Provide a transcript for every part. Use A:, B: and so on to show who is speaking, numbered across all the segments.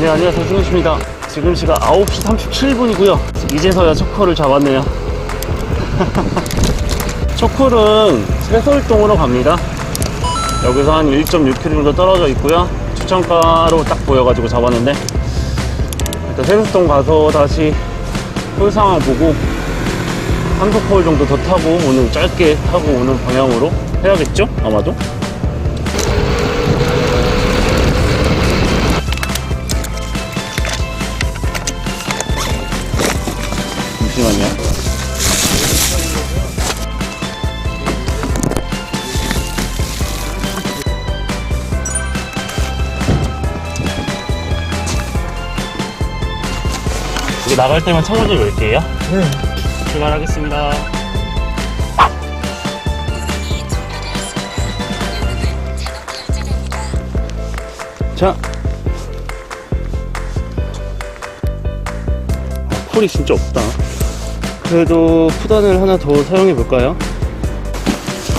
A: 네, 안녕하세요. 승윤씨입니다. 지금 시각 9시 37분이고요. 이제서야 초콜을 잡았네요. 초콜은 세솔동으로 갑니다. 여기서 한 1.6km 정도 떨어져 있고요. 추천가로 딱 보여가지고 잡았는데, 일단 세솔동 가서 다시 홀 상황 보고, 한석홀 정도 더 타고, 오늘 짧게 타고 오는 방향으로 해야겠죠? 아마도? 잠시만요. 이제 나갈 때만 창문 좀 열게요.
B: 네.
A: 출발하겠습니다. 자. 아, 콜이 진짜 없다. 그래도 푸단을 하나 더 사용해 볼까요?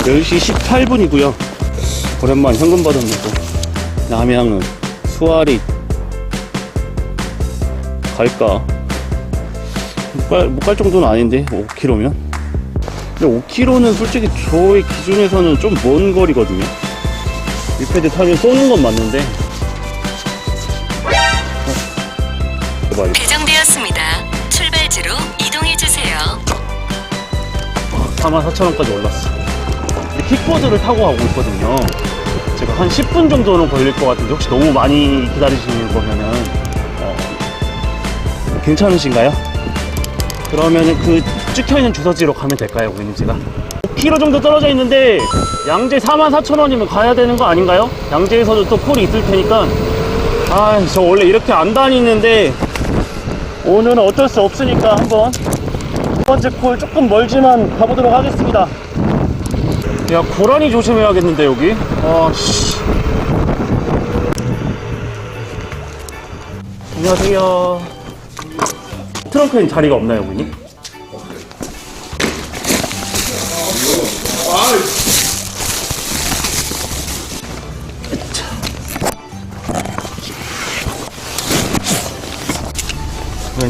A: 10시 18분이고요. 오랜만 현금 받았는데 남양은 수아리 갈까? 못 갈 정도는 아닌데 5km면 근데 5km는 솔직히 저의 기준에서는 좀 먼 거리거든요 위패드 타면 쏘는 건 맞는데 어? 봐봐
C: 배정되었습니다. 출발지로 이동해 주세요.
A: 44,000원까지 올랐어 킥보드를 타고 가고 있거든요 제가 한 10분 정도는 걸릴 것 같은데 혹시 너무 많이 기다리시는 거면은 어, 괜찮으신가요? 그러면은 그 찍혀 있는 주소지로 가면 될까요, 고객님 제가? 5km 정도 떨어져 있는데 양재 44,000원이면 가야 되는 거 아닌가요? 양재에서도 또 콜이 있을 테니까 아, 저 원래 이렇게 안 다니는데 오늘은 어쩔 수 없으니까 한번 두 번째 콜 조금 멀지만 가보도록 하겠습니다. 야, 고라니 조심해야겠는데, 여기. 아, 씨. 안녕하세요. 트렁크엔 자리가 없나요, 고객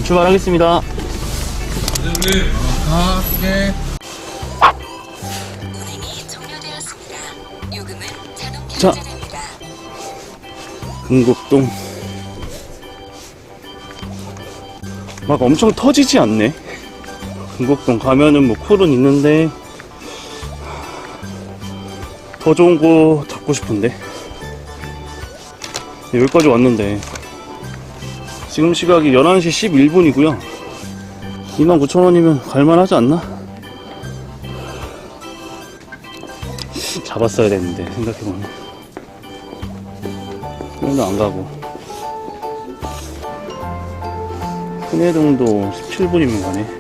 A: 출발하겠습니다.
B: 아, 네.
C: 자.
A: 금곡동 막 엄청 터지지 않네 금곡동 가면은 뭐 콜은 있는데 더 좋은 거 잡고 싶은데 여기까지 왔는데 지금 시각이 11시 11분이고요 29,000원이면 갈만하지 않나? 잡았어야 되는데 생각해보면 오늘 안 가고 흔해동도 17분이면 가네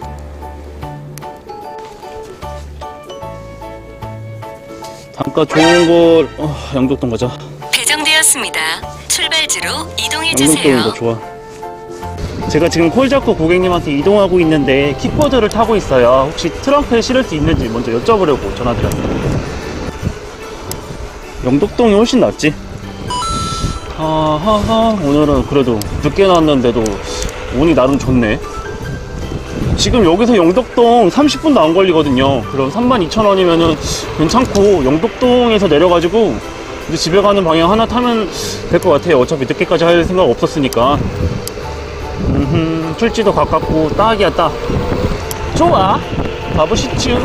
A: 단가 좋은 걸 어, 양덕동 가자
C: 배정되었습니다. 출발지로 이동해
A: 양덕동이
C: 주세요.
A: 더 좋아 제가 지금 콜 잡고 고객님한테 이동하고 있는데 킥보드를 타고 있어요. 혹시 트렁크에 실을 수 있는지 먼저 여쭤보려고 전화드렸어요 영덕동이 훨씬 낫지? 하하하 오늘은 그래도 늦게 나왔는데도 운이 나름 좋네. 지금 여기서 영덕동 30분도 안 걸리거든요. 그럼 32,000원이면은 괜찮고 영덕동에서 내려가지고 이제 집에 가는 방향 하나 타면 될 것 같아요. 어차피 늦게까지 할 생각 없었으니까 음흠, 출지도 가깝고 딱이야 딱 좋아 가보시죠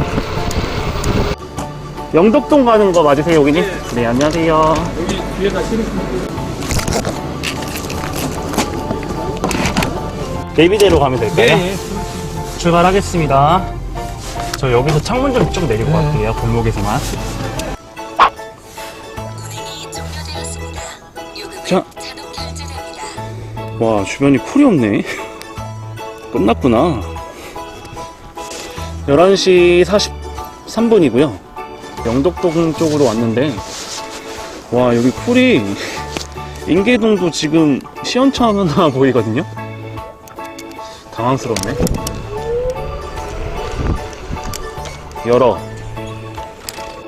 A: 영덕동 가는 거 맞으세요 고객님? 네 안녕하세요
B: 여기 뒤에다 실으시면
A: 내비대로 가면 될까요?
B: 네.
A: 출발하겠습니다. 저 여기서 창문 좀좀 내리고
B: 네.
A: 갈게요. 골목에서만. 와 주변이 쿨이 없네. 끝났구나. 11시 43분이고요. 영덕동 쪽으로 왔는데 와 여기 쿨이 인계동도 지금 시원찮아 보이거든요. 당황스럽네. 열어.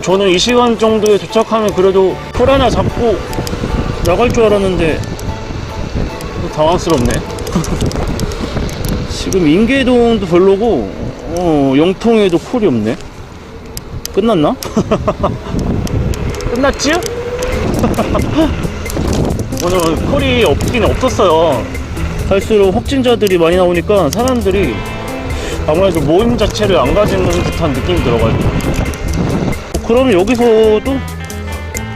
A: 저는 이 시간 정도에 도착하면 그래도 콜 하나 잡고 나갈 줄 알았는데 당황스럽네. 지금 인계동도 별로고, 어, 영통에도 콜이 없네. 끝났나? 끝났지? 오늘 콜이 없긴 없었어요. 갈수록 확진자들이 많이 나오니까 사람들이 아무래도 모임 자체를 안 가지는 듯한 느낌이 들어가지고. 그럼 여기서도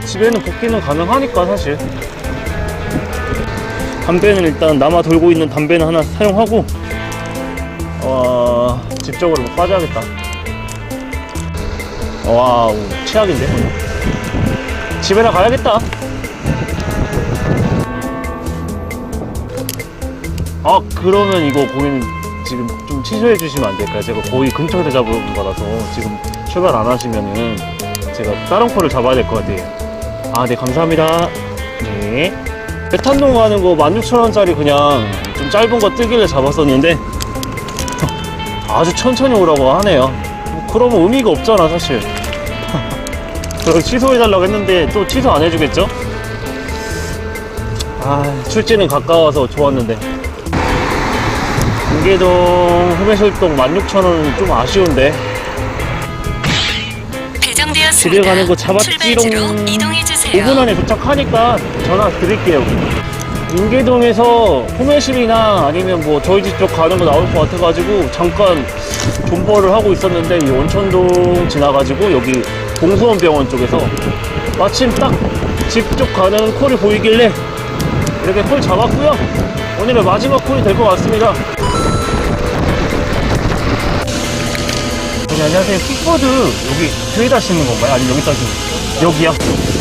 A: 집에는 복귀는 가능하니까 사실. 담배는 일단 남아 돌고 있는 담배는 하나 사용하고 어, 집적으로 뭐 빠져야겠다. 와우 최악인데. 집에나 가야겠다. 아 그러면 이거 고객님 지금 좀 취소해 주시면 안 될까요? 제가 거의 근처에서 잡은 거라서 지금 출발 안 하시면은 제가 다른 코를 잡아야 될 것 같아요. 아네 감사합니다. 네. 배탄동 가는 거 16,000원짜리 그냥 좀 짧은 거 뜨길래 잡았었는데 아주 천천히 오라고 하네요. 뭐 그러면 의미가 없잖아 사실. 그래서 취소해달라고 했는데 또 취소 안 해주겠죠? 아 출지는 가까워서 좋았는데 인계동 후매실동 16,000원은 좀 아쉬운데
C: 배정되었습니다.
A: 집에 가는 거 잡았지롱.
C: 출발지로 이동해 주세요.
A: 5분 안에 도착하니까 전화 드릴게요. 인계동에서 후매실이나 아니면 뭐 저희 집 쪽 가는 거 나올 것 같아가지고 잠깐 존버를 하고 있었는데 이 원천동 지나가지고 여기 동수원병원 쪽에서 마침 딱 집 쪽 가는 콜이 보이길래 이렇게 콜 잡았고요. 오늘의 마지막 콜이 될 것 같습니다. 여기 안녕하세요. 킥보드 여기 뒤에다 싣는 건가요? 아니면 여기다 싣는 건가요? 여기요?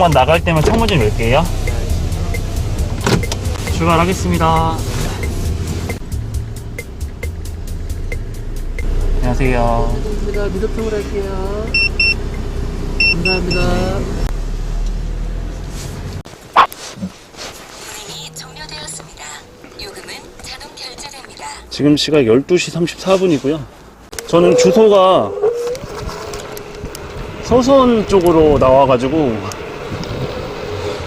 A: 골목만 나갈 때만 창문 좀 열게요. 출발하겠습니다. 안녕하세요.
B: 감사합니다. 미더통을 할게요. 감사합니다.
C: 운행이 종료되었습니다. 요금은 자동 결제됩니다.
A: 지금 시각 12시 34분이고요. 저는 주소가 서선 쪽으로 나와가지고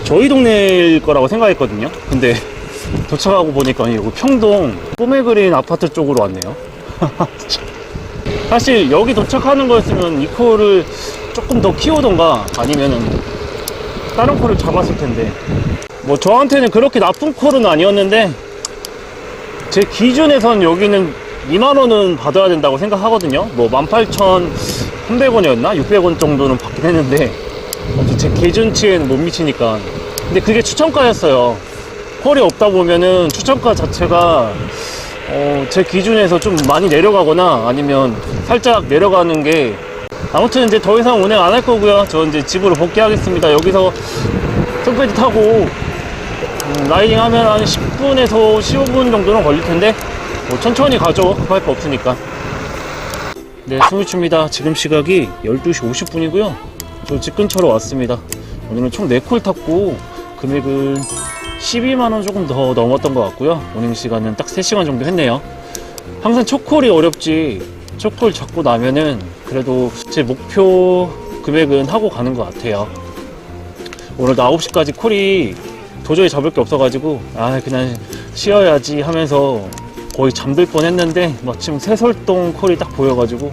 A: 저희 동네일 거라고 생각했거든요. 근데 도착하고 보니까 여기 평동 뽀메그린 아파트 쪽으로 왔네요. 사실 여기 도착하는 거였으면 이 코를 조금 더 키우던가 아니면은 다른 코를 잡았을 텐데 뭐 저한테는 그렇게 나쁜 콜은 아니었는데 제 기준에선 여기는 2만원은 받아야 된다고 생각하거든요. 뭐 18,300원이었나? 600원 정도는 받긴 했는데, 제 기준치에는 못 미치니까. 근데 그게 추천가였어요. 콜이 없다 보면은 추천가 자체가, 어, 제 기준에서 좀 많이 내려가거나 아니면 살짝 내려가는 게, 아무튼 이제 더 이상 운행 안 할 거고요. 저 이제 집으로 복귀하겠습니다. 여기서 선패드 타고 음, 라이딩 하면 한 10분에서 15분 정도는 걸릴 텐데 뭐 천천히 가죠 급할 거 없으니까 네 스무추입니다 지금 시각이 12시 50분이고요 저 집 근처로 왔습니다. 오늘은 총 4콜 탔고 금액은 12만원 조금 더 넘었던 것 같고요. 운행 시간은 딱 3시간 정도 했네요. 항상 첫 콜이 어렵지. 첫콜 잡고 나면은 그래도 제 목표 금액은 하고 가는 것 같아요. 오늘도 9시까지 콜이 도저히 잡을 게 없어가지고 아 그냥 쉬어야지 하면서 거의 잠들 뻔 했는데 마침 새설동 콜이 딱 보여가지고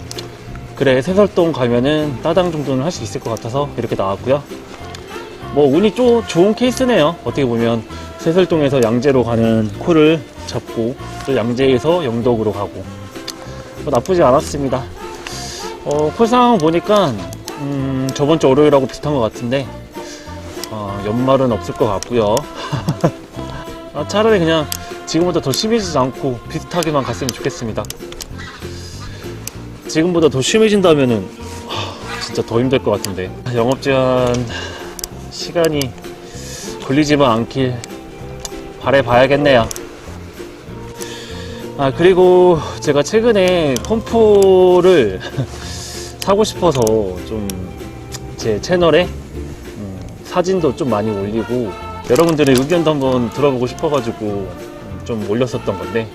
A: 그래 새설동 가면은 따당 정도는 할 수 있을 것 같아서 이렇게 나왔고요 뭐 운이 좀 좋은 케이스네요 어떻게 보면 새설동에서 양재로 가는 콜을 잡고 또 양재에서 영덕으로 가고 뭐 나쁘지 않았습니다 어, 콜 상황 보니까 음, 저번 주 월요일하고 비슷한 것 같은데 어, 연말은 없을 것 같고요. 아, 차라리 그냥 지금보다 더 심해지지 않고 비슷하게만 갔으면 좋겠습니다. 지금보다 더 심해진다면은 하, 진짜 더 힘들 것 같은데 영업 제한 시간이 걸리지만 않길 바래봐야겠네요. 아 그리고 제가 최근에 펌프를 사고 싶어서 좀 제 채널에 사진도 좀 많이 올리고 여러분들의 의견도 한번 들어보고 싶어가지고 좀 올렸었던 건데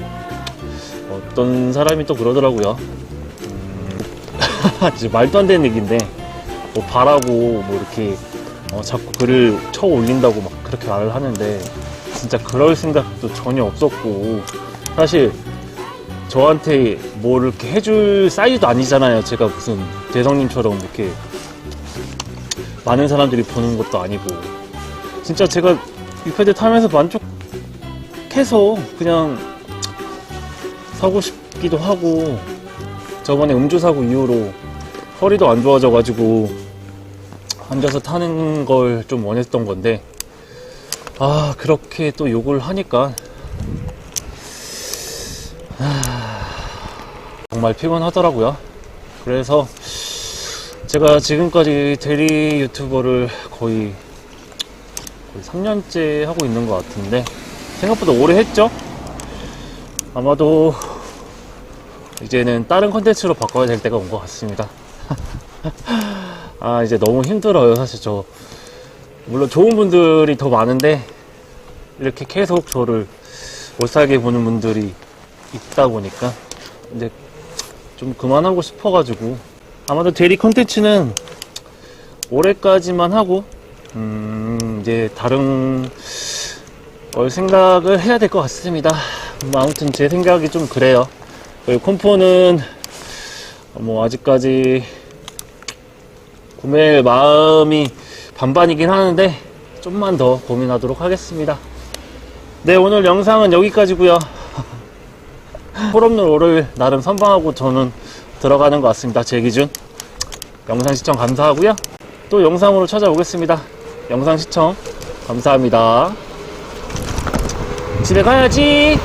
A: 어떤 사람이 또 그러더라고요. 음, 진짜 말도 안 되는 얘기인데 뭐 바라고 뭐 이렇게 어, 자꾸 글을 쳐 올린다고 막 그렇게 말을 하는데 진짜 그럴 생각도 전혀 없었고 사실 저한테 뭐 이렇게 해줄 사이즈도 아니잖아요. 제가 무슨 대성님처럼 이렇게 많은 사람들이 보는 것도 아니고 진짜 제가 이 패드 타면서 만족해서 그냥 사고 싶기도 하고 저번에 음주 사고 이후로 허리도 안 좋아져가지고 앉아서 타는 걸 좀 원했던 건데 아 그렇게 또 욕을 하니까 정말 피곤하더라고요. 그래서 제가 지금까지 대리 유튜버를 거의, 거의 3년째 하고 있는 것 같은데 생각보다 오래 했죠? 아마도 이제는 다른 컨텐츠로 바꿔야 될 때가 온 것 같습니다. 아 이제 너무 힘들어요 사실 저. 물론 좋은 분들이 더 많은데 이렇게 계속 저를 못 살게 보는 분들이 있다 보니까 이제 좀 그만하고 싶어가지고 아마도 대리 컨텐츠는 올해까지만 하고 음 이제 다른 걸 생각을 해야 될 것 같습니다. 뭐 아무튼 제 생각이 좀 그래요 그리고 콤포는 뭐 아직까지 구매 마음이 반반이긴 하는데 좀만 더 고민하도록 하겠습니다 네 오늘 영상은 여기까지고요 홀없는 오를 나름 선방하고 저는 들어가는 것 같습니다. 제 기준. 영상 시청 감사하고요. 또 영상으로 찾아오겠습니다. 영상 시청 감사합니다. 집에 가야지.